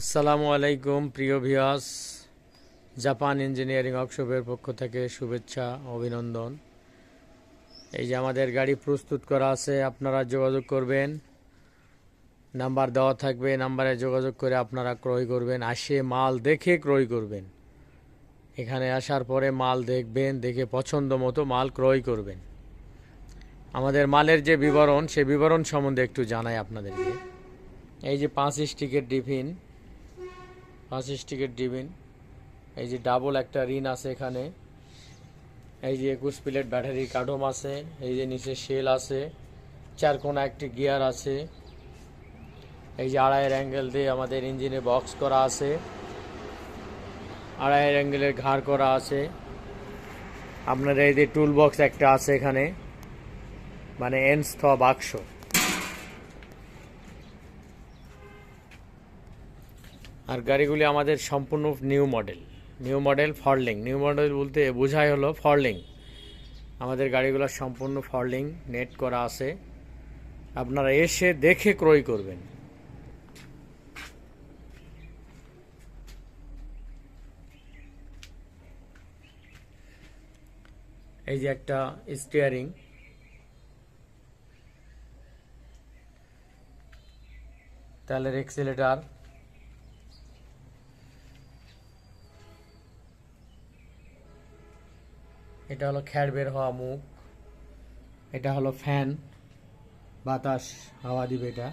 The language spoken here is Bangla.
আসসালামু আলাইকুম, প্রিয় ভিয়াস জাপান ইঞ্জিনিয়ারিং ওয়ার্কশপের পক্ষ থেকে শুভেচ্ছা, অভিনন্দন। এই যে আমাদের গাড়ি প্রস্তুত করা আছে, আপনারা যোগাযোগ করবেন। নাম্বার দেওয়া থাকবে নাম্বারে যোগাযোগ করে আপনারা ক্রয় করবেন। আসে মাল দেখে ক্রয় করবেন। এখানে আসার পরে মাল দেখবেন, দেখে পছন্দ মতো মাল ক্রয় করবেন। আমাদের মালের যে বিবরণ, সে বিবরণ সম্বন্ধে একটু জানাই আপনাদেরকে। এই যে পাঁচ স্টিকের ডিফিন পাঁচ স্টিকের ডিফিন এই যে ডাবল একটা রিন আছে এখানে। এই যে একুশ প্লেট ব্যাটারি কার্ডম আছে। এই যে নিচে শেল আছে। চার কোনা একটি গিয়ার আছে। এই যে আড়াইয়ের অ্যাঙ্গেল দিয়ে আমাদের ইঞ্জিনে বক্স করা আছে। আড়াইয়ের অ্যাঙ্গেলের ঘাড় করা আছে। আপনার এই যে টুল বক্স একটা আছে এখানে। মানে এনস থ বাক্স। আর গাড়িগুলি আমাদের সম্পূর্ণ নিউ মডেল নিউ মডেল ফরলিং নিউ মডেল বলতে বোঝাই হলো ফরলিং আমাদের গাড়িগুলো সম্পূর্ণ ফরলিং নেট করা আছে। আপনারা এসে দেখে ক্রয় করবেন। এই যে একটা স্টিয়ারিং তেলের এক্সিলেটার এটা হলো খ্যার বের হওয়া মুখ। এটা হলো ফ্যান। বাতাস হাওয়া দিবে এটা।